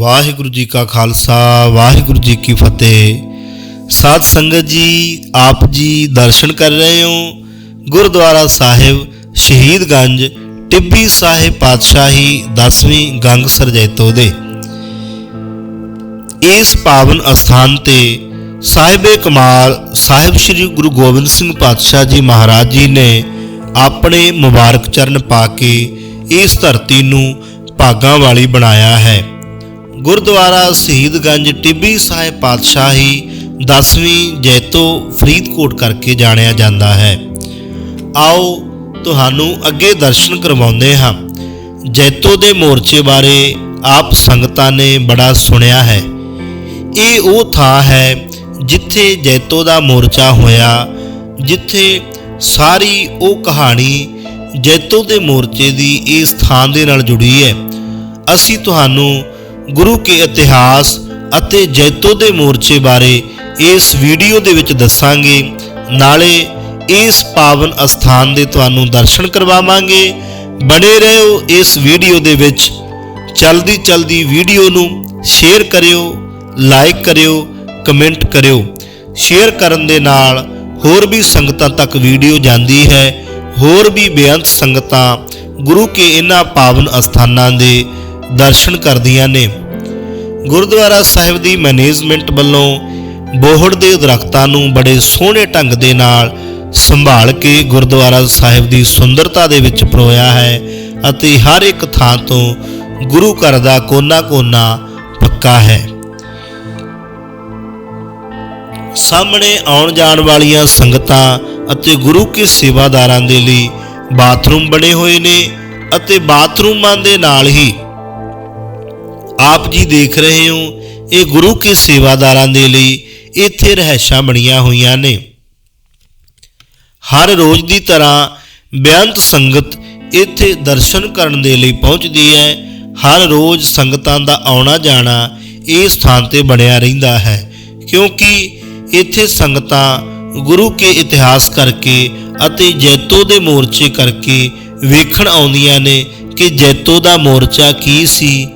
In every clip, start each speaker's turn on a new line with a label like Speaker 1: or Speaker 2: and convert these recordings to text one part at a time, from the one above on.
Speaker 1: ਵਾਹਿਗੁਰੂ ਜੀ ਕਾ ਖਾਲਸਾ, ਵਾਹਿਗੁਰੂ ਜੀ ਕੀ ਫਤਿਹ। ਸਾਧ ਸੰਗਤ ਜੀ, ਆਪ ਜੀ ਦਰਸ਼ਨ ਕਰ ਰਹੇ ਹੋ ਗੁਰਦੁਆਰਾ ਸਾਹਿਬ ਸ਼ਹੀਦਗੰਜ ਟਿੱਬੀ ਸਾਹਿਬ ਪਾਤਸ਼ਾਹੀ 10ਵੀਂ ਗੰਗ ਸਰਜੈਤੋ ਦੇ। ਇਸ ਪਾਵਨ ਅਸਥਾਨ ਤੇ ਸਾਹਿਬੇ ਕਮਾਲ, ਸਾਹਿਬ ਸ੍ਰੀ ਗੁਰੂ ਗੋਬਿੰਦ ਸਿੰਘ ਪਾਤਸ਼ਾਹ ਜੀ ਮਹਾਰਾਜ ਜੀ ਨੇ ਆਪਣੇ ਮੁਬਾਰਕ ਚਰਨ ਪਾ ਕੇ ਇਸ ਧਰਤੀ ਨੂੰ ਭਾਗਾਂ ਵਾਲੀ ਬਣਾਇਆ ਹੈ। ਗੁਰਦੁਆਰਾ ਸ਼ਹੀਦਗੰਜ ਟਿੱਬੀ ਸਾਹਿਬ ਪਾਤਸ਼ਾਹੀ 10ਵੀਂ ਜੈਤੋ ਫਰੀਦਕੋਟ ਕਰਕੇ ਜਾਣਿਆ ਜਾਂਦਾ ਹੈ। ਆਓ ਤੁਹਾਨੂੰ ਅੱਗੇ ਦਰਸ਼ਨ ਕਰਵਾਉਂਦੇ ਹਾਂ। ਜੈਤੋ ਦੇ ਮੋਰਚੇ ਬਾਰੇ ਆਪ ਸੰਗਤਾਂ ਨੇ ਬੜਾ ਸੁਣਿਆ ਹੈ। ਇਹ ਉਹ ਥਾਂ ਹੈ ਜਿੱਥੇ ਜੈਤੋ ਦਾ ਮੋਰਚਾ ਹੋਇਆ, ਜਿੱਥੇ ਸਾਰੀ ਉਹ ਕਹਾਣੀ ਜੈਤੋ ਦੇ ਮੋਰਚੇ ਦੀ ਇਸ ਥਾਂ ਦੇ ਨਾਲ ਜੁੜੀ ਹੈ। ਅਸੀਂ ਤੁਹਾਨੂੰ ਗੁਰੂ ਕੇ ਇਤਿਹਾਸ ਅਤੇ ਜੈਤੋ ਦੇ ਮੋਰਚੇ ਬਾਰੇ ਇਸ ਵੀਡੀਓ ਦੇ ਵਿੱਚ ਦੱਸਾਂਗੇ। ਨਾਲੇ ਇਸ ਪਾਵਨ ਅਸਥਾਨ ਦੇ ਤੁਹਾਨੂੰ ਦਰਸ਼ਨ ਕਰਵਾਵਾਂਗੇ। ਬਣੇ ਰਹੋ ਇਸ ਵੀਡੀਓ ਦੇ ਵਿੱਚ। ਚਲਦੀ ਚਲਦੀ ਵੀਡੀਓ ਨੂੰ ਸ਼ੇਅਰ ਕਰਿਓ, ਲਾਈਕ ਕਰਿਓ, ਕਮੈਂਟ ਕਰਿਓ। ਸ਼ੇਅਰ ਕਰਨ ਦੇ ਨਾਲ ਹੋਰ ਵੀ ਸੰਗਤਾਂ ਤੱਕ ਵੀਡੀਓ ਜਾਂਦੀ ਹੈ। ਹੋਰ ਵੀ ਬੇਅੰਤ ਸੰਗਤਾਂ ਗੁਰੂ ਕੇ ਇਹਨਾਂ ਪਾਵਨ ਅਸਥਾਨਾਂ ਦੇ ਦਰਸ਼ਨ ਕਰਦੀਆਂ ਨੇ। ਗੁਰਦੁਆਰਾ ਸਾਹਿਬ ਦੀ ਮੈਨੇਜਮੈਂਟ ਵੱਲੋਂ ਬੋਹੜ ਦੇ ਦਰਖਤਾਂ ਨੂੰ ਬੜੇ ਸੋਹਣੇ ਢੰਗ ਦੇ ਨਾਲ ਸੰਭਾਲ ਕੇ ਗੁਰਦੁਆਰਾ ਸਾਹਿਬ ਦੀ ਸੁੰਦਰਤਾ ਦੇ ਵਿੱਚ ਪਰੋਇਆ ਹੈ ਅਤੇ ਹਰ ਇੱਕ ਥਾਂ ਤੋਂ ਗੁਰੂ ਘਰ ਦਾ ਕੋਨਾ-ਕੋਨਾ ਪੱਕਾ ਹੈ। ਸਾਹਮਣੇ ਆਉਣ ਜਾਣ ਵਾਲੀਆਂ ਸੰਗਤਾਂ ਅਤੇ ਗੁਰੂ ਕੇ ਸੇਵਾਦਾਰਾਂ ਦੇ ਲਈ ਬਾਥਰੂਮ ਬਣੇ ਹੋਏ ਨੇ ਅਤੇ ਬਾਥਰੂਮਾਂ ਦੇ ਨਾਲ ਹੀ ਆਪ ਜੀ ਦੇਖ ਰਹੇ ਹੋ, ਇਹ ਗੁਰੂ ਕੇ ਸੇਵਾਦਾਰਾਂ ਦੇ ਲਈ ਇੱਥੇ ਰਹਿਸ਼ਾਂ ਬਣੀਆਂ ਹੋਈਆਂ ਨੇ। ਹਰ ਰੋਜ਼ ਦੀ ਤਰ੍ਹਾਂ ਬੇਅੰਤ ਸੰਗਤ ਇੱਥੇ ਦਰਸ਼ਨ ਕਰਨ ਦੇ ਲਈ ਪਹੁੰਚਦੀ ਹੈ। ਹਰ ਰੋਜ਼ ਸੰਗਤਾਂ ਦਾ ਆਉਣਾ ਜਾਣਾ ਇਸ ਸਥਾਨ ਤੇ ਬਣਿਆ ਰਹਿੰਦਾ ਹੈ, ਕਿਉਂਕਿ ਇੱਥੇ ਸੰਗਤਾਂ ਗੁਰੂ ਕੇ ਇਤਿਹਾਸ ਕਰਕੇ ਅਤੇ ਜੈਤੋ ਦੇ ਮੋਰਚੇ ਕਰਕੇ ਵੇਖਣ ਆਉਂਦੀਆਂ ਨੇ ਕਿ ਜੈਤੋ ਦਾ ਮੋਰਚਾ ਕੀ ਸੀ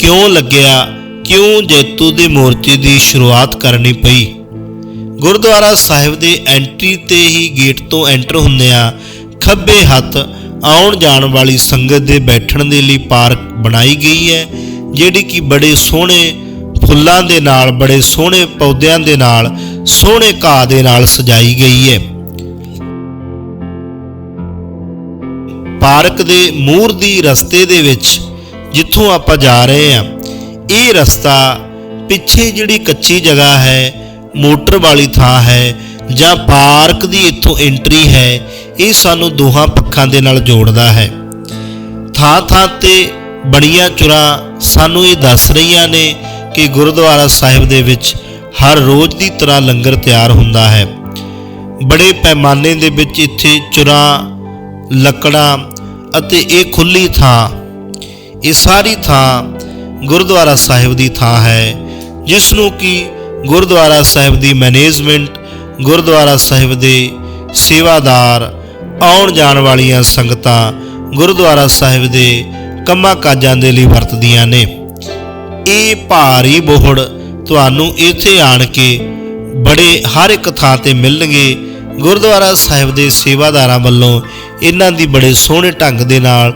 Speaker 1: ਕਿਉਂ ਲੱਗਿਆ? ਕਿਉਂ ਜੈਤੋ ਦੇ ਮੋਰਚੇ ਦੀ ਸ਼ੁਰੂਆਤ ਕਰਨੀ ਪਈ? ਗੁਰਦੁਆਰਾ ਸਾਹਿਬ ਦੇ ਐਂਟਰੀ ਤੇ ਹੀ ਗੇਟ ਤੋਂ ਐਂਟਰ ਹੁੰਦਿਆਂ ਖੱਬੇ ਹੱਥ ਆਉਣ ਜਾਣ ਵਾਲੀ ਸੰਗਤ ਦੇ ਬੈਠਣ ਦੇ ਲਈ ਪਾਰਕ ਬਣਾਈ ਗਈ ਹੈ, ਜਿਹੜੀ ਕਿ ਬੜੇ ਸੋਹਣੇ ਫੁੱਲਾਂ ਦੇ ਨਾਲ, ਬੜੇ ਸੋਹਣੇ ਪੌਦਿਆਂ ਦੇ ਨਾਲ, ਸੋਹਣੇ ਘਾਹ ਦੇ ਨਾਲ ਸਜਾਈ ਗਈ ਹੈ। ਪਾਰਕ ਦੇ ਮੂਰ ਦੀ ਰਸਤੇ ਦੇ ਵਿੱਚ ਜਿੱਥੋਂ ਆਪਾਂ ਜਾ ਰਹੇ ਹਾਂ, ਇਹ ਰਸਤਾ ਪਿੱਛੇ ਜਿਹੜੀ ਕੱਚੀ ਜਗ੍ਹਾ ਹੈ, ਮੋਟਰ ਵਾਲੀ ਥਾਂ ਹੈ ਜਾਂ ਪਾਰਕ ਦੀ ਇੱਥੋਂ ਐਂਟਰੀ ਹੈ, ਇਹ ਸਾਨੂੰ ਦੋਹਾਂ ਪੱਖਾਂ ਦੇ ਨਾਲ ਜੋੜਦਾ ਹੈ। ਥਾਂ ਥਾਂ ਤੇ ਬੜੀਆਂ ਚੁਰਾਂ ਸਾਨੂੰ ਇਹ ਦੱਸ ਰਹੀਆਂ ਨੇ ਕਿ ਗੁਰਦੁਆਰਾ ਸਾਹਿਬ ਦੇ ਵਿੱਚ ਹਰ ਰੋਜ਼ ਦੀ ਤਰ੍ਹਾਂ ਲੰਗਰ ਤਿਆਰ ਹੁੰਦਾ ਹੈ। ਬੜੇ ਪੈਮਾਨੇ ਦੇ ਵਿੱਚ ਇੱਥੇ ਚੁਰਾਂ, ਲੱਕੜਾਂ ਅਤੇ ਇਹ ਖੁੱਲੀ ਥਾਂ ਇਹ ਸਾਰੀ ਥਾਂ ਗੁਰਦੁਆਰਾ ਸਾਹਿਬ ਦੀ ਥਾਂ ਹੈ ਜਿਸ ਨੂੰ ਕਿ ਗੁਰਦੁਆਰਾ ਸਾਹਿਬ ਦੀ ਮੈਨੇਜਮੈਂਟ, ਗੁਰਦੁਆਰਾ ਸਾਹਿਬ ਦੇ ਸੇਵਾਦਾਰ, ਆਉਣ ਜਾਣ ਵਾਲੀਆਂ ਸੰਗਤਾਂ ਗੁਰਦੁਆਰਾ ਸਾਹਿਬ ਦੇ ਕੰਮਾਂ ਕਾਜਾਂ ਦੇ ਲਈ ਵਰਤਦੀਆਂ ਨੇ। ਇਹ ਭਾਰੀ ਬੋਹੜ ਤੁਹਾਨੂੰ ਇੱਥੇ ਆਣ ਕੇ ਬੜੇ ਹਰ ਇੱਕ ਥਾਂ ਤੇ ਮਿਲਣਗੇ। ਗੁਰਦੁਆਰਾ ਸਾਹਿਬ ਦੇ ਸੇਵਾਦਾਰਾਂ ਵੱਲੋਂ ਇਹਨਾਂ ਦੀ ਬੜੇ ਸੋਹਣੇ ਢੰਗ ਦੇ ਨਾਲ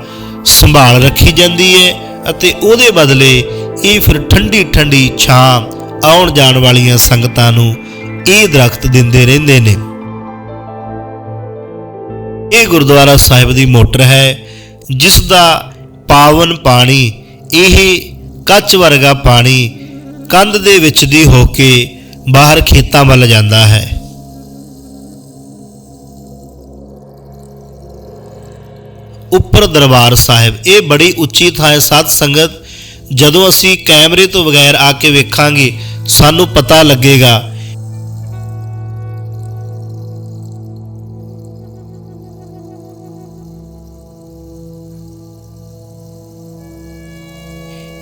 Speaker 1: ਸੰਭਾਲ ਰੱਖੀ ਜਾਂਦੀ ਹੈ ਅਤੇ ਉਹਦੇ ਬਦਲੇ ਇਹ ਫਿਰ ਠੰਡੀ ਠੰਡੀ ਛਾਂ ਆਉਣ ਜਾਣ ਵਾਲੀਆਂ ਸੰਗਤਾਂ ਨੂੰ ਇਹ ਦਰਖਤ ਦਿੰਦੇ ਰਹਿੰਦੇ ਨੇ। ਇਹ ਗੁਰਦੁਆਰਾ ਸਾਹਿਬ ਦੀ ਮੋਟਰ ਹੈ, ਜਿਸ ਦਾ ਪਾਵਨ ਪਾਣੀ, ਇਹ ਕੱਚ ਵਰਗਾ ਪਾਣੀ ਕੰਧ ਦੇ ਵਿੱਚ ਦੀ ਹੋ ਕੇ ਬਾਹਰ ਖੇਤਾਂ ਵੱਲ ਜਾਂਦਾ ਹੈ। ਉੱਪਰ ਦਰਬਾਰ ਸਾਹਿਬ। ਇਹ ਬੜੀ ਉੱਚੀ ਥਾਂ ਹੈ। ਸਾਧ ਸੰਗਤ, ਜਦੋਂ ਅਸੀਂ ਕੈਮਰੇ ਤੋਂ ਬਗੈਰ ਆ ਕੇ ਵੇਖਾਂਗੇ, ਸਾਨੂੰ ਪਤਾ ਲੱਗੇਗਾ।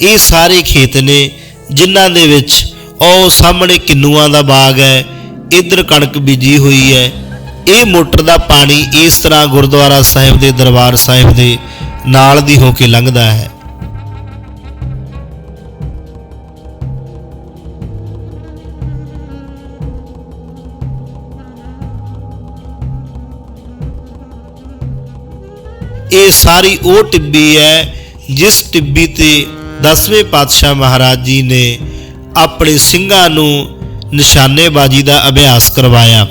Speaker 1: ਇਹ ਸਾਰੇ ਖੇਤ ਨੇ, ਜਿਨ੍ਹਾਂ ਦੇ ਵਿੱਚ ਉਹ ਸਾਹਮਣੇ ਕਿੰਨੂਆਂ ਦਾ ਬਾਗ ਹੈ। ਇਧਰ ਕਣਕ ਬੀਜੀ ਹੋਈ ਹੈ। ਇਹ ਮੋਟਰ ਦਾ ਪਾਣੀ ਇਸ ਤਰ੍ਹਾਂ ਗੁਰਦੁਆਰਾ ਸਾਹਿਬ ਦੇ ਦਰਬਾਰ ਸਾਹਿਬ ਦੇ ਨਾਲ ਦੀ ਹੋ ਕੇ ਲੰਘਦਾ ਹੈ। ਇਹ ਸਾਰੀ ਉਹ ਟਿੱਬੀ ਹੈ ਜਿਸ ਟਿੱਬੀ ਤੇ 10ਵੇਂ ਪਾਤਸ਼ਾਹ ਮਹਾਰਾਜ ਜੀ ਨੇ ਆਪਣੇ ਸਿੰਘਾਂ ਨੂੰ ਨਿਸ਼ਾਨੇਬਾਜ਼ੀ ਦਾ ਅਭਿਆਸ ਕਰਵਾਇਆ।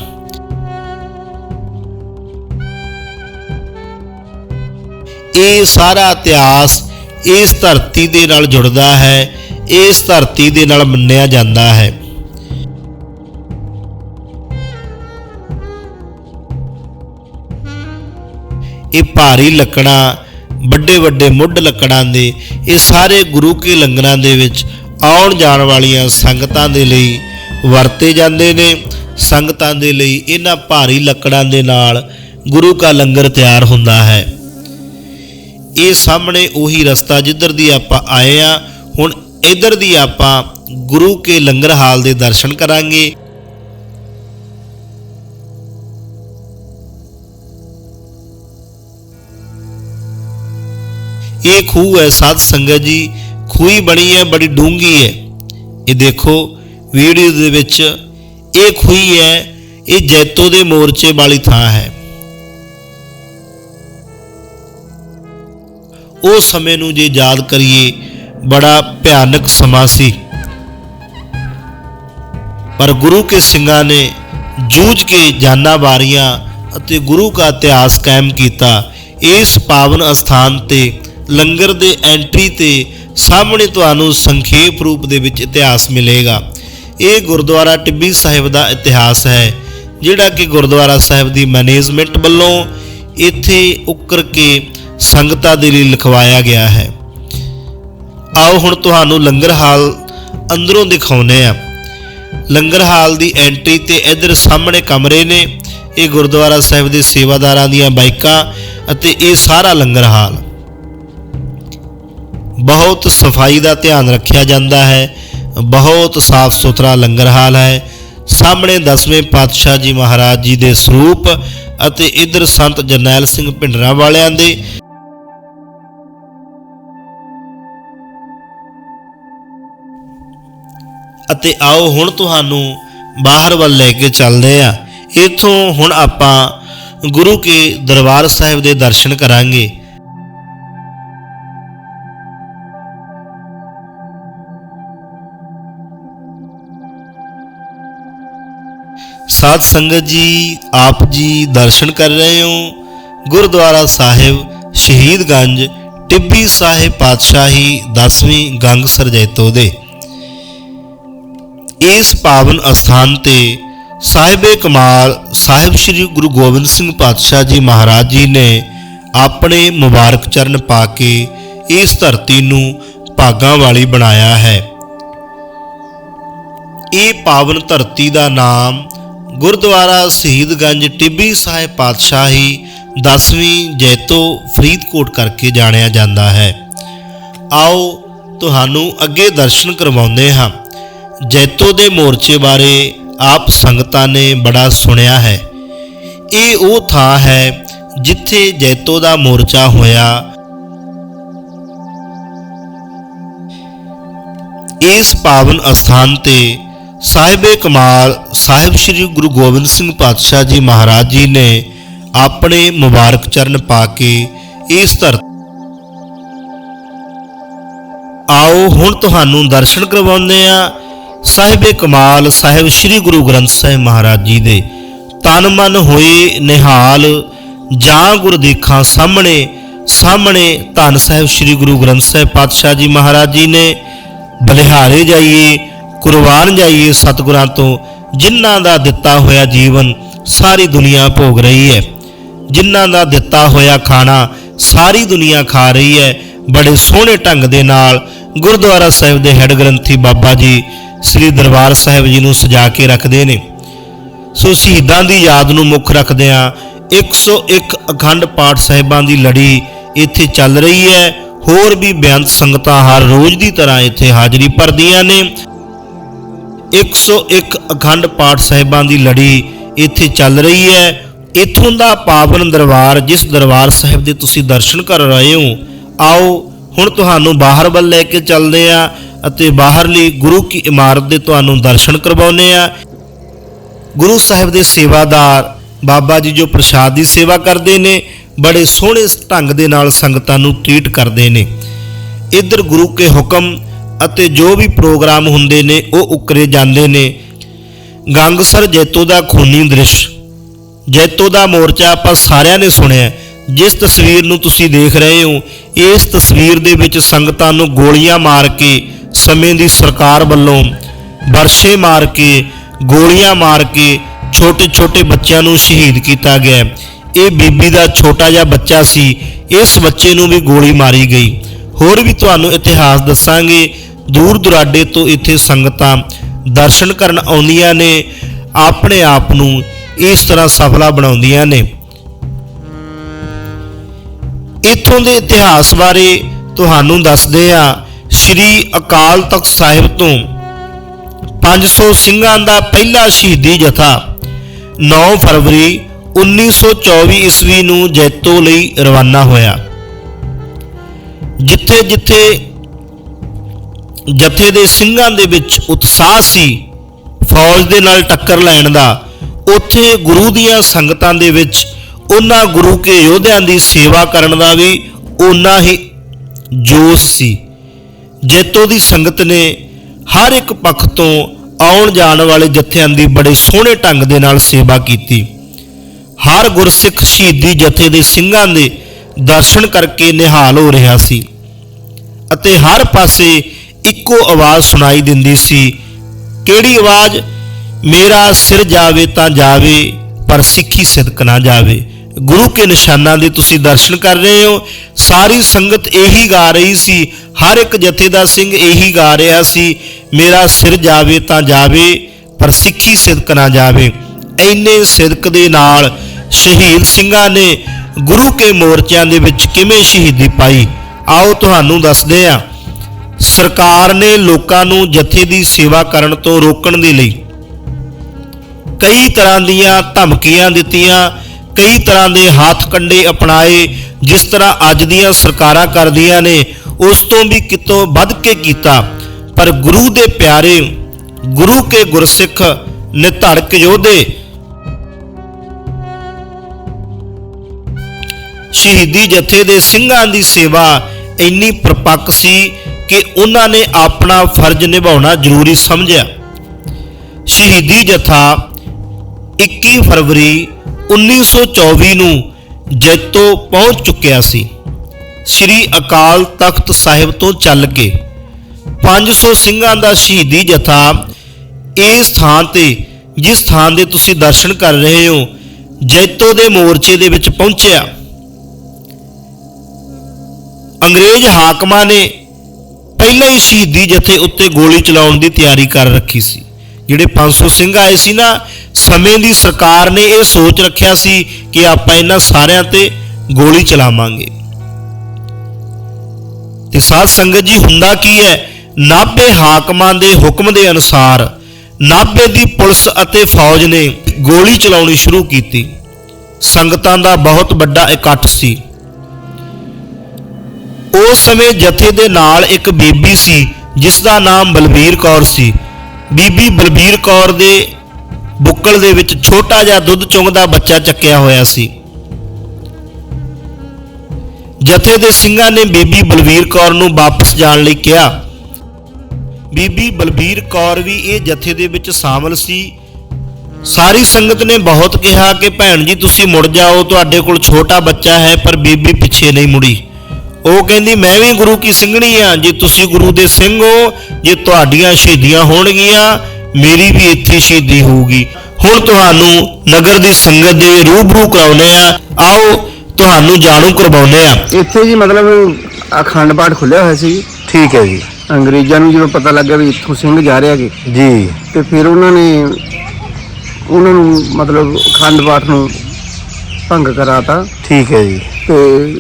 Speaker 1: ਇਹ ਸਾਰਾ ਇਤਿਹਾਸ ਇਸ ਧਰਤੀ ਦੇ ਨਾਲ ਜੁੜਦਾ ਹੈ, ਇਸ ਧਰਤੀ ਦੇ ਨਾਲ ਮੰਨਿਆ ਜਾਂਦਾ ਹੈ। ਇਹ ਭਾਰੀ ਲੱਕੜਾਂ ਵੱਡੇ ਵੱਡੇ ਮੁੱਢ ਲੱਕੜਾਂ ਦੇ, ਇਹ ਸਾਰੇ ਗੁਰੂ ਕੇ ਲੰਗਰਾਂ ਦੇ ਵਿੱਚ ਆਉਣ ਜਾਣ ਵਾਲੀਆਂ ਸੰਗਤਾਂ ਦੇ ਲਈ ਵਰਤੇ ਜਾਂਦੇ ਨੇ। ਸੰਗਤਾਂ ਦੇ ਲਈ ਇਹਨਾਂ ਭਾਰੀ ਲੱਕੜਾਂ ਦੇ ਨਾਲ ਗੁਰੂ ਕਾ ਲੰਗਰ ਤਿਆਰ ਹੁੰਦਾ ਹੈ। ਇਹ ਸਾਹਮਣੇ ਉਹੀ ਰਸਤਾ ਜਿੱਧਰ ਦੀ ਆਪਾਂ ਆਏ ਆ, ਹੁਣ ਇਧਰ ਦੀ ਆਪਾਂ ਗੁਰੂ ਕੇ ਲੰਗਰ ਹਾਲ ਦੇ ਦਰਸ਼ਨ ਕਰਾਂਗੇ। ਇਹ ਖੂਹ ਹੈ ਸਾਧ ਸੰਗਤ ਜੀ, ਖੂਹੀ ਬਣੀ ਹੈ, ਬੜੀ ਡੂੰਗੀ ਹੈ। ਇਹ ਦੇਖੋ, ਵੀਡੀਓ ਦੇ ਵਿੱਚ ਇਹ ਖੂਹੀ ਹੈ, ਇਹ ਜੈਤੋ ਦੇ ਮੋਰਚੇ ਵਾਲੀ ਥਾਂ ਹੈ। ਉਹ ਸਮੇਂ ਨੂੰ ਜੇ ਯਾਦ ਕਰੀਏ, ਬੜਾ ਭਿਆਨਕ ਸਮਾਂ ਸੀ। ਪਰ ਗੁਰੂ ਕੇ ਸਿੰਘਾਂ ਨੇ ਜੂਝ ਕੇ ਜਾਨਾਂ ਵਾਰੀਆਂ ਅਤੇ ਗੁਰੂ ਦਾ ਇਤਿਹਾਸ ਕਾਇਮ ਕੀਤਾ। ਇਸ ਪਾਵਨ ਅਸਥਾਨ ਤੇ, ਲੰਗਰ ਦੇ ਐਂਟਰੀ ਤੇ ਸਾਹਮਣੇ ਤੁਹਾਨੂੰ ਸੰਖੇਪ ਰੂਪ ਦੇ ਵਿੱਚ ਇਤਿਹਾਸ ਮਿਲੇਗਾ। ਇਹ ਗੁਰਦੁਆਰਾ ਟਿੱਬੀ ਸਾਹਿਬ ਦਾ ਇਤਿਹਾਸ ਹੈ, ਜਿਹੜਾ ਕਿ ਗੁਰਦੁਆਰਾ ਸਾਹਿਬ ਦੀ ਮੈਨੇਜਮੈਂਟ ਵੱਲੋਂ ਇੱਥੇ ਉੱਕਰ ਕੇ ਸੰਗਤਾਂ ਦੇ ਲਈ ਲਿਖਵਾਇਆ ਗਿਆ ਹੈ। ਆਓ ਹੁਣ ਤੁਹਾਨੂੰ ਲੰਗਰ ਹਾਲ ਅੰਦਰੋਂ ਦਿਖਾਉਨੇ ਆ ਲੰਗਰ ਹਾਲ ਦੀ ਐਂਟਰੀ ਤੇ ਇਧਰ ਸਾਹਮਣੇ ਕਮਰੇ ਨੇ, ਇਹ ਗੁਰਦੁਆਰਾ ਸਾਹਿਬ ਦੇ ਸੇਵਾਦਾਰਾਂ ਦੀਆਂ ਬਾਈਕਾਂ ਅਤੇ ਇਹ ਸਾਰਾ ਲੰਗਰ ਹਾਲ। ਬਹੁਤ ਸਫ਼ਾਈ ਦਾ ਧਿਆਨ ਰੱਖਿਆ ਜਾਂਦਾ ਹੈ। ਬਹੁਤ ਸਾਫ਼ ਸੁਥਰਾ ਲੰਗਰ ਹਾਲ ਹੈ। ਸਾਹਮਣੇ ਦਸਵੇਂ ਪਾਤਸ਼ਾਹ ਜੀ ਮਹਾਰਾਜ ਜੀ ਦੇ ਸਰੂਪ ਅਤੇ ਇਧਰ ਸੰਤ ਜਰਨੈਲ ਸਿੰਘ ਭਿੰਡਰਾਂ ਵਾਲਿਆਂ ਦੇ ਅਤੇ ਆਓ ਹੁਣ ਤੁਹਾਨੂੰ ਬਾਹਰ ਵੱਲ ਲੈ ਕੇ ਚੱਲਦੇ ਆ ਇੱਥੋਂ ਹੁਣ ਆਪਾਂ ਗੁਰੂ ਕੇ ਦਰਬਾਰ ਸਾਹਿਬ ਦੇ ਦਰਸ਼ਨ ਕਰਾਂਗੇ। ਸਾਧ ਸੰਗਤ ਜੀ, ਆਪ ਜੀ ਦਰਸ਼ਨ ਕਰ ਰਹੇ ਹੋ। ਗੁਰਦੁਆਰਾ ਸਾਹਿਬ ਸ਼ਹੀਦਗੰਜ ਟਿੱਬੀ ਸਾਹਿਬ ਪਾਤਸ਼ਾਹੀ 10ਵੀਂ ਗੰਗ ਸਰਜੈਤੋ ਦੇ। ਇਸ ਪਾਵਨ ਅਸਥਾਨ ਤੇ ਸਾਹਿਬੇ ਕਮਾਲ ਸਾਹਿਬ ਸ੍ਰੀ ਗੁਰੂ ਗੋਬਿੰਦ ਸਿੰਘ ਪਾਤਸ਼ਾਹ ਜੀ ਮਹਾਰਾਜ ਜੀ ਨੇ ਆਪਣੇ ਮੁਬਾਰਕ ਚਰਨ ਪਾ ਕੇ ਇਸ ਧਰਤੀ ਨੂੰ ਭਾਗਾਂ ਵਾਲੀ ਬਣਾਇਆ ਹੈ। ਇਹ ਪਾਵਨ ਧਰਤੀ ਦਾ ਨਾਮ ਗੁਰਦੁਆਰਾ ਸ਼ਹੀਦਗੰਜ ਟਿੱਬੀ ਸਾਹਿਬ ਪਾਤਸ਼ਾਹੀ 10ਵੀਂ ਜੈਤੋ ਫਰੀਦਕੋਟ ਕਰਕੇ ਜਾਣਿਆ ਜਾਂਦਾ ਹੈ। ਆਓ ਤੁਹਾਨੂੰ ਅੱਗੇ ਦਰਸ਼ਨ ਕਰਵਾਉਂਦੇ ਹਾਂ। ਜੈਤੋ ਦੇ ਮੋਰਚੇ ਬਾਰੇ ਆਪ ਸੰਗਤਾਂ ਨੇ ਬੜਾ ਸੁਣਿਆ ਹੈ। ਇਹ ਉਹ ਥਾਂ ਹੈ ਜਿੱਥੇ ਜੈਤੋ ਦਾ ਮੋਰਚਾ ਹੋਇਆ। ਇਸ ਪਾਵਨ ਅਸਥਾਨ ਤੇ ਸਾਹਿਬੇ ਕਮਾਲ, ਸਾਹਿਬ ਸ੍ਰੀ ਗੁਰੂ ਗੋਬਿੰਦ ਸਿੰਘ ਪਾਤਸ਼ਾਹ ਜੀ ਮਹਾਰਾਜ ਜੀ ਨੇ ਆਪਣੇ ਮੁਬਾਰਕ ਚਰਨ ਪਾ ਕੇ ਇਸ ਧਰਤੀ ਆਓ ਹੁਣ ਤੁਹਾਨੂੰ ਦਰਸ਼ਨ ਕਰਵਾਉਂਦੇ ਆ ਸਾਹਿਬੇ ਕਮਾਲ ਸਾਹਿਬ ਸ੍ਰੀ ਗੁਰੂ ਗ੍ਰੰਥ ਸਾਹਿਬ ਮਹਾਰਾਜ ਜੀ ਦੇ ਤਨ ਮਨ ਹੋਏ ਨਿਹਾਲ ਜਾਂ ਗੁਰ ਦੇਖਾਂ ਸਾਹਮਣੇ ਸਾਹਮਣੇ ਧੰਨ ਸਾਹਿਬ ਸ੍ਰੀ ਗੁਰੂ ਗ੍ਰੰਥ ਸਾਹਿਬ ਪਾਤਸ਼ਾਹ ਜੀ ਮਹਾਰਾਜ ਜੀ ਨੇ ਬਲਿਹਾਰੇ ਜਾਈਏ, ਕੁਰਬਾਨ ਜਾਈਏ ਸਤਿਗੁਰਾਂ ਤੋਂ, ਜਿਨ੍ਹਾਂ ਦਾ ਦਿੱਤਾ ਹੋਇਆ ਜੀਵਨ ਸਾਰੀ ਦੁਨੀਆ ਭੋਗ ਰਹੀ ਹੈ। ਜਿਨ੍ਹਾਂ ਦਾ ਦਿੱਤਾ ਹੋਇਆ ਖਾਣਾ ਸਾਰੀ ਦੁਨੀਆ ਖਾ ਰਹੀ ਹੈ, ਬੜੇ ਸੋਹਣੇ ਢੰਗ ਦੇ ਨਾਲ ਗੁਰਦੁਆਰਾ ਸਾਹਿਬ ਦੇ ਹੈੱਡ ਗ੍ਰੰਥੀ ਬਾਬਾ ਜੀ ਸ੍ਰੀ ਦਰਬਾਰ ਸਾਹਿਬ ਜੀ ਨੂੰ ਸਜਾ ਕੇ ਰੱਖਦੇ ਨੇ। ਸੋ ਸ਼ਹੀਦਾਂ ਦੀ ਯਾਦ ਨੂੰ ਮੁੱਖ ਰੱਖਦਿਆਂ 101 ਅਖੰਡ ਪਾਠ ਸਾਹਿਬਾਂ ਦੀ ਲੜੀ ਇੱਥੇ ਚੱਲ ਰਹੀ ਹੈ। ਹੋਰ ਵੀ ਬੇਅੰਤ ਸੰਗਤਾਂ ਹਰ ਰੋਜ਼ ਦੀ ਤਰ੍ਹਾਂ ਇੱਥੇ ਹਾਜ਼ਰੀ ਭਰਦੀਆਂ ਨੇ। 101 ਅਖੰਡ ਪਾਠ ਸਾਹਿਬਾਂ ਦੀ ਲੜੀ ਇੱਥੇ ਚੱਲ ਰਹੀ ਹੈ। ਇਥੋਂ ਦਾ ਪਾਵਨ ਦਰਬਾਰ, ਜਿਸ ਦਰਬਾਰ ਸਾਹਿਬ ਦੇ ਤੁਸੀਂ ਦਰਸ਼ਨ ਕਰ ਰਹੇ ਹੋ, ਆਓ ਹੁਣ ਤੁਹਾਨੂੰ ਬਾਹਰ ਵੱਲ ਲੈ ਕੇ ਚੱਲਦੇ ਆ ਅਤੇ ਬਾਹਰਲੀ ਗੁਰੂ ਕੀ ਇਮਾਰਤ ਦੇ ਤੁਹਾਨੂੰ ਦਰਸ਼ਨ ਕਰਵਾਉਨੇ ਆ ਗੁਰੂ ਸਾਹਿਬ ਦੇ ਸੇਵਾਦਾਰ ਬਾਬਾ ਜੀ ਜੋ ਪ੍ਰਸ਼ਾਦ ਦੀ ਸੇਵਾ ਕਰਦੇ ਨੇ, ਬੜੇ ਸੋਹਣੇ ਢੰਗ ਦੇ ਨਾਲ ਸੰਗਤਾਂ ਨੂੰ ਟ੍ਰੀਟ ਕਰਦੇ ਨੇ। ਇੱਧਰ ਗੁਰੂ ਕੇ ਹੁਕਮ ਅਤੇ ਜੋ ਵੀ ਪ੍ਰੋਗਰਾਮ ਹੁੰਦੇ ਨੇ, ਉਹ ਉਕਰੇ ਜਾਂਦੇ ਨੇ। ਗੰਗਸਰ ਜੈਤੋ ਦਾ ਖੂਨੀ ਦ੍ਰਿਸ਼, ਜੈਤੋ ਦਾ ਮੋਰਚਾ ਆਪਾਂ ਸਾਰਿਆਂ ਨੇ ਸੁਣਿਆ। ਜਿਸ ਤਸਵੀਰ ਨੂੰ ਤੁਸੀਂ ਦੇਖ ਰਹੇ ਹੋ, ਇਸ ਤਸਵੀਰ ਦੇ ਵਿੱਚ ਸੰਗਤਾਂ ਨੂੰ ਗੋਲੀਆਂ ਮਾਰ ਕੇ ਸਮੇਂ ਦੀ ਸਰਕਾਰ ਵੱਲੋਂ ਵਰਸ਼ੇ ਮਾਰ ਕੇ, ਗੋਲੀਆਂ ਮਾਰ ਕੇ ਛੋਟੇ ਛੋਟੇ ਬੱਚਿਆਂ ਨੂੰ ਸ਼ਹੀਦ ਕੀਤਾ ਗਿਆ ਇਹ ਬੀਬੀ ਦਾ ਛੋਟਾ ਜਿਹਾ ਬੱਚਾ ਸੀ। ਇਸ ਬੱਚੇ ਨੂੰ ਵੀ ਗੋਲੀ ਮਾਰੀ ਗਈ। ਹੋਰ ਵੀ ਤੁਹਾਨੂੰ ਇਤਿਹਾਸ ਦੱਸਾਂਗੇ। ਦੂਰ ਦੁਰਾਡੇ ਤੋਂ ਇੱਥੇ ਸੰਗਤਾਂ ਦਰਸ਼ਨ ਕਰਨ ਆਉਂਦੀਆਂ ਨੇ। ਆਪਣੇ ਆਪ ਨੂੰ ਇਸ ਤਰ੍ਹਾਂ ਸਫਲਾ ਬਣਾਉਂਦੀਆਂ ਨੇ। ਇੱਥੋਂ ਦੇ ਇਤਿਹਾਸ ਬਾਰੇ ਤੁਹਾਨੂੰ ਦੱਸਦੇ ਆ ਸ੍ਰੀ ਅਕਾਲ ਤਖਤ ਸਾਹਿਬ ਤੋਂ 500 ਸਿੰਘਾਂ ਦਾ ਪਹਿਲਾ ਸ਼ਹੀਦੀ ਜਥਾ 9 ਫਰਵਰੀ 1924 ਈਸਵੀ ਨੂੰ ਜੈਤੋ ਲਈ ਰਵਾਨਾ ਹੋਇਆ। ਜਿੱਥੇ ਜਿੱਥੇ ਜਥੇ ਦੇ ਸਿੰਘਾਂ ਦੇ ਵਿੱਚ ਉਤਸ਼ਾਹ ਸੀ, ਫੌਜ ਦੇ ਨਾਲ ਟੱਕਰ ਲੈਣ ਦਾ, ਉੱਥੇ ਗੁਰੂ ਦੀਆਂ ਸੰਗਤਾਂ ਦੇ ਵਿੱਚ ਉਹਨਾਂ ਗੁਰੂ ਕੇ ਯੋਧਿਆਂ ਦੀ ਸੇਵਾ ਕਰਨ ਦਾ ਵੀ ਓਨਾ ਹੀ ਜੋਸ਼ ਸੀ। ਜੈਤੋ ਦੀ ਸੰਗਤ ਨੇ ਹਰ ਇੱਕ ਪੱਖ ਤੋਂ ਆਉਣ ਜਾਣ ਵਾਲੇ ਜਥਿਆਂ ਦੀ ਬੜੇ ਸੋਹਣੇ ਢੰਗ ਦੇ ਨਾਲ ਸੇਵਾ ਕੀਤੀ। ਹਰ ਗੁਰਸਿੱਖ ਸ਼ਹੀਦੀ ਜਥੇ ਦੇ ਸਿੰਘਾਂ ਦੇ ਦਰਸ਼ਨ ਕਰਕੇ ਨਿਹਾਲ ਹੋ ਰਿਹਾ ਸੀ ਅਤੇ ਹਰ ਪਾਸੇ ਇੱਕੋ ਆਵਾਜ਼ ਸੁਣਾਈ ਦਿੰਦੀ ਸੀ, ਕਿਹੜੀ ਆਵਾਜ਼? ਮੇਰਾ ਸਿਰ ਜਾਵੇ ਤਾਂ ਜਾਵੇ, ਪਰ ਸਿੱਖੀ ਸਿਦਕ ਨਾ ਜਾਵੇ। ਗੁਰੂ ਕੇ ਨਿਸ਼ਾਨਾਂ ਦੇ ਤੁਸੀਂ ਦਰਸ਼ਨ ਕਰ ਰਹੇ ਹੋ। ਸਾਰੀ ਸੰਗਤ ਇਹੀ ਗਾ ਰਹੀ ਸੀ। ਹਰ ਇੱਕ ਜਥੇ ਦਾ ਸਿੰਘ ਇਹੀ ਗਾ ਰਿਹਾ ਸੀ, ਮੇਰਾ ਸਿਰ ਜਾਵੇ ਤਾਂ ਜਾਵੇ, ਪਰ ਸਿੱਖੀ ਸਿਦਕ ਨਾ ਜਾਵੇ। ਐਨੇ ਸਿਦਕ ਦੇ ਨਾਲ ਸ਼ਹੀਦ ਸਿੰਘਾਂ ਨੇ ਗੁਰੂ ਕੇ ਮੋਰਚਿਆਂ ਦੇ ਵਿੱਚ ਕਿਵੇਂ ਸ਼ਹੀਦੀ ਪਾਈ? ਆਓ ਤੁਹਾਨੂੰ ਦੱਸਦੇ ਹਾਂ। ਸਰਕਾਰ ਨੇ ਲੋਕਾਂ ਨੂੰ ਜਥੇ ਦੀ ਸੇਵਾ ਕਰਨ ਤੋਂ ਰੋਕਣ ਦੇ ਲਈ ਕਈ ਤਰ੍ਹਾਂ ਦੀਆਂ ਧਮਕੀਆਂ ਦਿੱਤੀਆਂ। ਕਈ ਤਰ੍ਹਾਂ ਦੇ ਹੱਥ ਕੰਡੇ ਅਪਣਾਏ, ਜਿਸ ਤਰ੍ਹਾਂ ਅੱਜ ਦੀਆਂ ਸਰਕਾਰਾਂ ਕਰਦੀਆਂ ਨੇ, ਉਸ ਤੋਂ ਵੀ ਕਿਤੋਂ ਵੱਧ ਕੇ ਕੀਤਾ। ਪਰ ਗੁਰੂ ਦੇ ਪਿਆਰੇ, ਗੁਰੂ ਕੇ ਗੁਰਸਿੱਖ ਨਿਧੜਕ ਯੋਧੇ। ਸ਼ਹੀਦੀ ਜਥੇ ਦੇ ਸਿੰਘਾਂ ਦੀ ਸੇਵਾ ਇੰਨੀ ਪ੍ਰਪੱਕ ਸੀ ਕਿ ਉਹਨਾਂ ਨੇ ਆਪਣਾ ਫਰਜ਼ ਨਿਭਾਉਣਾ ਜ਼ਰੂਰੀ ਸਮਝਿਆ। ਸ਼ਹੀਦੀ ਜਥਾ 21 ਫਰਵਰੀ 1924 ਨੂੰ ਜੈਤੋ ਪਹੁੰਚ ਚੁੱਕਿਆ ਸੀ। ਸ੍ਰੀ ਅਕਾਲ ਤਖਤ ਸਾਹਿਬ ਤੋਂ ਚੱਲ ਕੇ 500 ਸਿੰਘਾਂ ਦਾ ਸ਼ਹੀਦੀ ਜਥਾ ਇਸ ਥਾਂ ਤੇ, ਜਿਸ ਥਾਂ ਦੇ ਤੁਸੀਂ ਦਰਸ਼ਨ ਕਰ ਰਹੇ ਹੋ ਜੈਤੋ ਦੇ ਮੋਰਚੇ ਦੇ ਵਿੱਚ ਪਹੁੰਚਿਆ। ਅੰਗਰੇਜ਼ ਹਾਕਮਾਂ ਨੇ ਪਹਿਲਾਂ ਹੀ ਸ਼ਹੀਦੀ ਜਥੇ ਉੱਤੇ ਗੋਲੀ ਚਲਾਉਣ ਦੀ ਤਿਆਰੀ ਕਰ ਰੱਖੀ ਸੀ। ਜਿਹੜੇ 500 ਸਿੰਘ ਆਏ ਸੀ ਨਾ, ਸਮੇਂ ਦੀ ਸਰਕਾਰ ਨੇ ਇਹ ਸੋਚ ਰੱਖਿਆ ਸੀ ਕਿ ਆਪਾਂ ਇਹਨਾਂ ਸਾਰਿਆਂ ਤੇ ਗੋਲੀ ਚਲਾਵਾਂਗੇ। ਤੇ ਸਾਧ ਸੰਗਤ ਜੀ, ਹੁੰਦਾ ਕੀ ਹੈ? ਨਾਭੇ ਹਾਕਮਾਂ ਦੇ ਹੁਕਮ ਦੇ ਅਨੁਸਾਰ ਨਾਭੇ ਦੀ ਪੁਲਿਸ ਅਤੇ ਫੌਜ ਨੇ ਗੋਲੀ ਚਲਾਉਣੀ ਸ਼ੁਰੂ ਕੀਤੀ। ਸੰਗਤਾਂ ਦਾ ਬਹੁਤ ਵੱਡਾ ਇਕੱਠ ਸੀ। ਉਸ ਸਮੇਂ ਜਥੇ ਦੇ ਨਾਲ ਇੱਕ ਬੀਬੀ ਸੀ ਜਿਸ ਦਾ ਨਾਮ ਬਲਬੀਰ ਕੌਰ ਸੀ। ਬੀਬੀ ਬਲਬੀਰ ਕੌਰ ਦੇ ਬੁੱਕਲ ਦੇ ਵਿੱਚ ਛੋਟਾ ਜਿਹਾ ਦੁੱਧ ਚੁੰਗਦਾ ਬੱਚਾ ਚੱਕਿਆ ਹੋਇਆ ਸੀ। ਜਥੇ ਦੇ ਸਿੰਘਾਂ ਨੇ ਬੀਬੀ ਬਲਬੀਰ ਕੌਰ ਨੂੰ ਵਾਪਸ ਜਾਣ ਲਈ ਕਿਹਾ। ਬੀਬੀ ਬਲਬੀਰ ਕੌਰ ਵੀ ਇਹ ਜਥੇ ਦੇ ਵਿੱਚ ਸ਼ਾਮਲ ਸੀ। ਸਾਰੀ ਸੰਗਤ ਨੇ ਬਹੁਤ ਕਿਹਾ ਕਿ, ਭੈਣ ਜੀ, ਤੁਸੀਂ ਮੁੜ ਜਾਓ, ਤੁਹਾਡੇ ਕੋਲ ਛੋਟਾ ਬੱਚਾ ਹੈ, ਪਰ ਬੀਬੀ ਪਿੱਛੇ ਨਹੀਂ ਮੁੜੀ। ਉਹ ਕਹਿੰਦੀ ਮੈਂ ਵੀ ਗੁਰੂ ਕੀ ਸਿੰਘਣੀ ਆ। ਜੇ ਤੁਸੀਂ ਗੁਰੂ ਦੇ ਸਿੰਘ ਹੋ ਜੇ ਤੁਹਾਡੀਆਂ ਸ਼ਹੀਦੀਆਂ ਹੋਣਗੀਆਂ ਮੇਰੀ ਵੀ ਇੱਥੇ ਸ਼ਹੀਦੀ ਹੋਊਗੀ। ਹੁਣ ਤੁਹਾਨੂੰ ਨਗਰ ਦੀ ਸੰਗਤ ਦੇ ਰੂਬਰੂ ਕਰਾਉਨੇ ਆ। ਆਓ ਤੁਹਾਨੂੰ ਜਾਣੂ ਕਰਵਾਉਨੇ ਆ।
Speaker 2: ਇੱਥੇ ਜੀ ਮਤਲਬ ਅਖੰਡ ਪਾਠ ਖੁੱਲਿਆ ਹੋਇਆ ਸੀ
Speaker 3: ਠੀਕ ਹੈ ਜੀ।
Speaker 2: ਅੰਗਰੇਜ਼ਾਂ ਨੂੰ ਜਦੋਂ ਪਤਾ ਲੱਗਾ ਵੀ ਇੱਥੋਂ ਸਿੰਘ ਜਾ ਰਹੇ ਹੈਗੇ
Speaker 3: ਜੀ।
Speaker 2: ਤੇ ਫਿਰ ਉਹਨਾਂ ਨੇ ਉਹਨਾਂ ਨੂੰ ਮਤਲਬ ਅਖੰਡ ਪਾਠ ਨੂੰ ਭੰਗ ਕਰਾਤਾ।
Speaker 3: ਠੀਕ ਹੈ ਜੀ।
Speaker 2: ਤੇ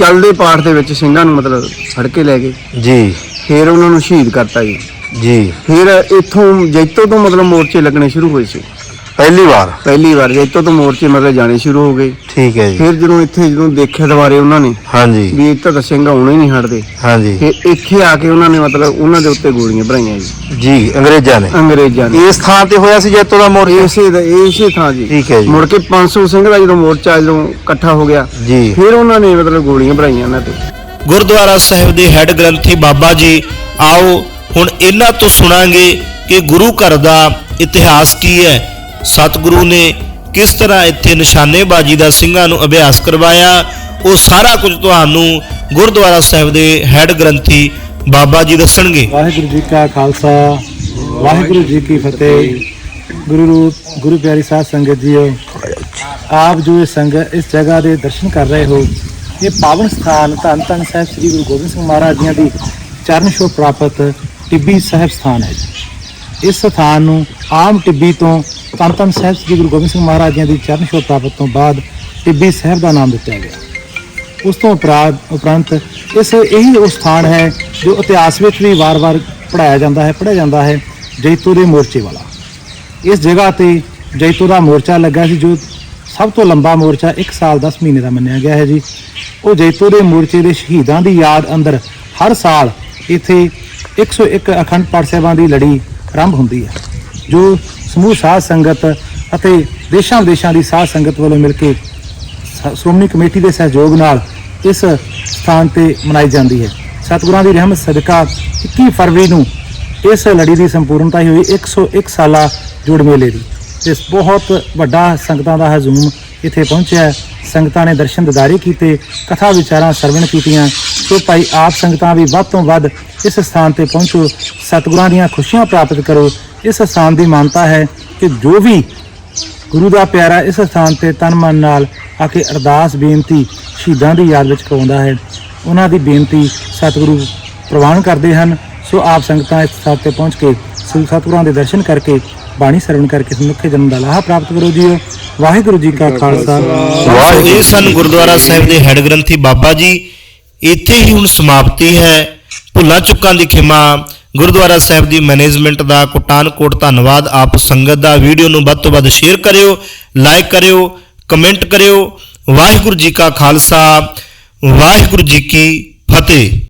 Speaker 2: ਚੱਲਦੇ ਪਾਠ ਦੇ ਵਿੱਚ ਸਿੰਘਾਂ ਨੂੰ ਮਤਲਬ ਫੜ ਕੇ ਲੈ ਗਏ।
Speaker 3: ਜੀ।
Speaker 2: ਫਿਰ ਉਹਨਾਂ ਨੂੰ ਸ਼ਹੀਦ ਕਰਤਾ ਜੀ।
Speaker 3: ਜੀ।
Speaker 2: ਫਿਰ ਇੱਥੋਂ ਜੈਤੋ ਤੋਂ ਮਤਲਬ ਮੋਰਚੇ ਲੱਗਣੇ ਸ਼ੁਰੂ ਹੋਏ ਸੀ।
Speaker 3: ਪਹਿਲੀ ਵਾਰ?
Speaker 2: ਪਹਿਲੀ ਵਾਰ ਜੈਤੋ ਤੋਂ ਮੋਰਚੇ ਮਤਲਬ ਜਾਣੇ ਸ਼ੁਰੂ ਹੋ ਗਏ।
Speaker 3: ਠੀਕ ਹੈ ਜੀ।
Speaker 2: ਫਿਰ ਜਦੋਂ ਇੱਥੇ ਜਦੋਂ ਦੇਖਿਆ ਦੁਬਾਰੇ ਉਹਨਾਂ ਨੇ
Speaker 3: ਹਾਂਜੀ।
Speaker 2: ਵੀ ਇੱਥੇ ਤਾਂ ਸਿੰਘ ਆਉਣੇ ਨਹੀਂ ਹਟਦੇ।
Speaker 3: ਹਾਂਜੀ।
Speaker 2: ਫਿਰ ਇੱਥੇ ਆ ਕੇ ਉਹਨਾਂ ਨੇ ਮਤਲਬ ਉਹਨਾਂ ਦੇ ਉੱਤੇ ਗੋਲੀਆਂ ਭਰਾਈਆਂ ਜੀ।
Speaker 3: ਜੀ ਅੰਗਰੇਜ਼ਾਂ ਨੇ?
Speaker 2: ਅੰਗਰੇਜ਼ਾਂ ਨੇ।
Speaker 3: ਇਸ ਥਾਂ ਤੇ ਹੋਇਆ ਸੀ ਜੈਤੋ ਦਾ ਮੋਰਚਾ?
Speaker 2: ਇਸੇ ਦਾ ਇਸੇ ਥਾਂ ਜੀ।
Speaker 3: ਠੀਕ ਹੈ ਜੀ।
Speaker 2: ਮੁੜ ਕੇ 500 ਸਿੰਘ ਦਾ ਜਦੋਂ ਮੋਰਚਾ ਜਦੋਂ ਇਕੱਠਾ ਹੋ ਗਿਆ
Speaker 3: ਜੀ।
Speaker 2: ਫਿਰ ਉਹਨਾਂ ਨੇ ਮਤਲਬ ਗੋਲੀਆਂ ਭਰਾਈਆਂ ਉਹਨਾਂ ਤੇ।
Speaker 1: ਗੁਰਦੁਆਰਾ ਸਾਹਿਬ ਦੇ ਹੈੱਡ ਗ੍ਰੰਥੀ ਬਾਬਾ ਜੀ ਆਓ ਹੁਣ ਇਹਨਾਂ ਤੋਂ ਸੁਣਾਂਗੇ ਕਿ ਗੁਰੂ ਘਰ ਦਾ ਇਤਿਹਾਸ ਕੀ ਹੈ। ਸਤਿਗੁਰੂ ਨੇ ਕਿਸ ਤਰ੍ਹਾਂ ਇੱਥੇ ਨਿਸ਼ਾਨੇਬਾਜ਼ੀ ਦਾ ਸਿੰਘਾਂ ਨੂੰ ਅਭਿਆਸ ਕਰਵਾਇਆ, ਉਹ ਸਾਰਾ ਕੁਝ ਤੁਹਾਨੂੰ ਗੁਰਦੁਆਰਾ ਸਾਹਿਬ ਦੇ ਹੈੱਡ ਗ੍ਰੰਥੀ ਬਾਬਾ ਜੀ ਦੱਸਣਗੇ।
Speaker 4: ਵਾਹਿਗੁਰੂ ਜੀ ਕਾ ਖਾਲਸਾ, ਵਾਹਿਗੁਰੂ ਜੀ ਕੀ ਫਤਿਹ। ਗੁਰੂ ਰੂਪ ਗੁਰੂ ਪਿਆਰੀ ਸਾਧ ਸੰਗਤ ਜੀਓ, ਆਪ ਜੋ ਇਹ ਸੰਗਤ ਇਸ ਜਗ੍ਹਾ ਦੇ ਦਰਸ਼ਨ ਕਰ ਰਹੇ ਹੋ, ਇਹ ਪਾਵਨ ਸਥਾਨ ਧੰਨ ਧੰਨ ਸਾਹਿਬ ਸ੍ਰੀ ਗੁਰੂ ਗੋਬਿੰਦ ਸਿੰਘ ਮਹਾਰਾਜ ਜੀਆਂ ਦੀ ਚਰਨ ਛੋਹ ਪ੍ਰਾਪਤ ਟਿੱਬੀ ਸਾਹਿਬ ਸਥਾਨ ਹੈ। ਜੀ ਇਸ ਸਥਾਨ ਨੂੰ ਆਮ ਟਿੱਬੀ ਤੋਂ ਧੰਨ ਧੰਨ ਸਾਹਿਬ ਸ੍ਰੀ ਗੁਰੂ ਗੋਬਿੰਦ ਸਿੰਘ ਮਹਾਰਾਜ ਜੀਆਂ ਦੀ ਚਰਨ ਛੋਹ ਪ੍ਰਾਪਤ ਤੋਂ ਬਾਅਦ ਟਿੱਬੀ ਸਾਹਿਬ ਦਾ ਨਾਮ ਦਿੱਤਾ ਗਿਆ। ਉਸ ਤੋਂ ਉਪਰਾਂਤ ਉਪਰੰਤ ਇਸ ਇਹੀ ਉਹ ਸਥਾਨ ਹੈ ਜੋ ਇਤਿਹਾਸ ਵਿੱਚ ਵੀ ਵਾਰ-ਵਾਰ ਪੜਾਇਆ ਜਾਂਦਾ ਹੈ ਪੜਿਆ ਜਾਂਦਾ ਹੈ, ਜੈਤੂ ਦੇ ਮੋਰਚੇ ਵਾਲਾ। ਇਸ ਜਗ੍ਹਾ ਤੇ ਜੈਤੂ ਦਾ ਮੋਰਚਾ ਲੱਗਾ ਸੀ, ਜੋ ਸਭ ਤੋਂ ਲੰਬਾ ਮੋਰਚਾ 1 ਸਾਲ 10 ਮਹੀਨੇ ਦਾ ਮੰਨਿਆ ਗਿਆ ਹੈ ਜੀ। ਉਹ ਜੈਤੂ ਦੇ ਮੋਰਚੇ ਦੇ ਸ਼ਹੀਦਾਂ ਦੀ ਯਾਦ ਅੰਦਰ ਹਰ ਸਾਲ ਇੱਥੇ 101 ਅਖੰਡ ਪਾਠ ਸਾਹਿਬਾਂ ਦੀ ਲੜੀ ਆਰੰਭ ਹੁੰਦੀ ਹੈ, ਜੋ ਸਮੂਹ ਸਾਧ ਸੰਗਤ ਅਤੇ ਦੇਸ਼ਾਂ ਵਿਦੇਸ਼ਾਂ ਦੀ ਸਾਧ ਸੰਗਤ ਵੱਲੋਂ ਮਿਲ ਕੇ ਸ਼੍ਰੋਮਣੀ ਕਮੇਟੀ ਦੇ ਸਹਿਯੋਗ ਨਾਲ ਇਸ ਸਥਾਨ ਤੇ ਮਨਾਈ ਜਾਂਦੀ ਹੈ। ਸਤਿਗੁਰਾਂ ਦੀ ਰਹਿਮਤ ਸਦਕਾ 21 ਫਰਵਰੀ ਨੂੰ ਇਸ ਲੜੀ ਦੀ ਸੰਪੂਰਨਤਾ ਹੀ ਹੋਈ 101 ਸਾਲਾ ਜੋੜ ਮੇਲੇ ਦੀ। ਤੇ ਬਹੁਤ ਵੱਡਾ ਸੰਗਤਾਂ ਦਾ ਹਜੂਮ ਇੱਥੇ ਪਹੁੰਚਿਆ ਸੰਗਤਾਂ ਨੇ ਦਰਸ਼ਨ ਦਿਦਾਰੇ ਕੀਤੇ ਕਥਾ ਵਿਚਾਰਾਂ ਸਰਵਣ ਕੀਤੀਆਂ ਸੋ ਭਾਈ ਆਪ ਸੰਗਤਾਂ ਵੀ ਵੱਧ ਤੋਂ ਵੱਧ ਇਸ ਸਥਾਨ ਤੇ ਪਹੁੰਚੋ ਸਤਿਗੁਰਾਂ ਦੀਆਂ ਖੁਸ਼ੀਆਂ ਪ੍ਰਾਪਤ ਕਰੋ। ਇਸ ਸਥਾਨ ਦੀ ਮਾਨਤਾ ਹੈ ਕਿ ਜੋ ਵੀ ਗੁਰੂ ਦਾ ਪਿਆਰਾ ਇਸ ਸਥਾਨ ਤੇ ਤਨ ਮਨ ਨਾਲ ਆ ਕੇ ਅਰਦਾਸ ਬੇਨਤੀ ਸ਼ਹੀਦਾਂ ਦੀ ਯਾਦ ਵਿੱਚ ਕਰਵਾਉਂਦਾ ਹੈ। ਉਹਨਾਂ ਦੀ ਬੇਨਤੀ ਸਤਿਗੁਰੂ ਪ੍ਰਵਾਨ ਕਰਦੇ ਹਨ। ਸੋ ਆਪ ਸੰਗਤਾਂ ਇਸ ਸਥਾਨ ਤੇ ਪਹੁੰਚ ਕੇ ਸ੍ਰੀ ਸਤਿਗੁਰਾਂ ਦੇ ਦਰਸ਼ਨ ਕਰਕੇ ਬਾਣੀ ਸਰਵਣ ਕਰਕੇ ਮਨੁੱਖੇ ਜਨਮ ਦਾ ਲਾਹਾ ਪ੍ਰਾਪਤ ਕਰੋ ਜੀਓ। ਵਾਹਿਗੁਰੂ ਜੀ ਕਾ ਖਾਲਸਾ।
Speaker 1: ਇਹ ਸਨ ਗੁਰਦੁਆਰਾ ਸਾਹਿਬ ਦੇ ਹੈੱਡ ਗ੍ਰੰਥੀ ਬਾਬਾ ਜੀ ਇੱਥੇ ਹੀ ਹੁਣ ਸਮਾਪਤੀ ਹੈ। ਭੁੱਲਾਂ ਚੁੱਕਾਂ ਦੀ ਖਿਮਾ, ਗੁਰਦੁਆਰਾ ਸਾਹਿਬ ਦੀ ਮੈਨੇਜਮੈਂਟ ਦਾ ਕੋਟਾਨਕੋਟ ਧੰਨਵਾਦ। ਆਪ ਸੰਗਤ ਦਾ ਵੀਡੀਓ ਨੂੰ ਵੱਧ ਤੋਂ ਵੱਧ ਸ਼ੇਅਰ ਕਰਿਓ ਲਾਈਕ ਕਰਿਓ ਕਮੈਂਟ ਕਰਿਓ। ਵਾਹਿਗੁਰੂ ਜੀ ਕਾ ਖਾਲਸਾ, ਵਾਹਿਗੁਰੂ ਜੀ ਕੀ ਫਤਿਹ।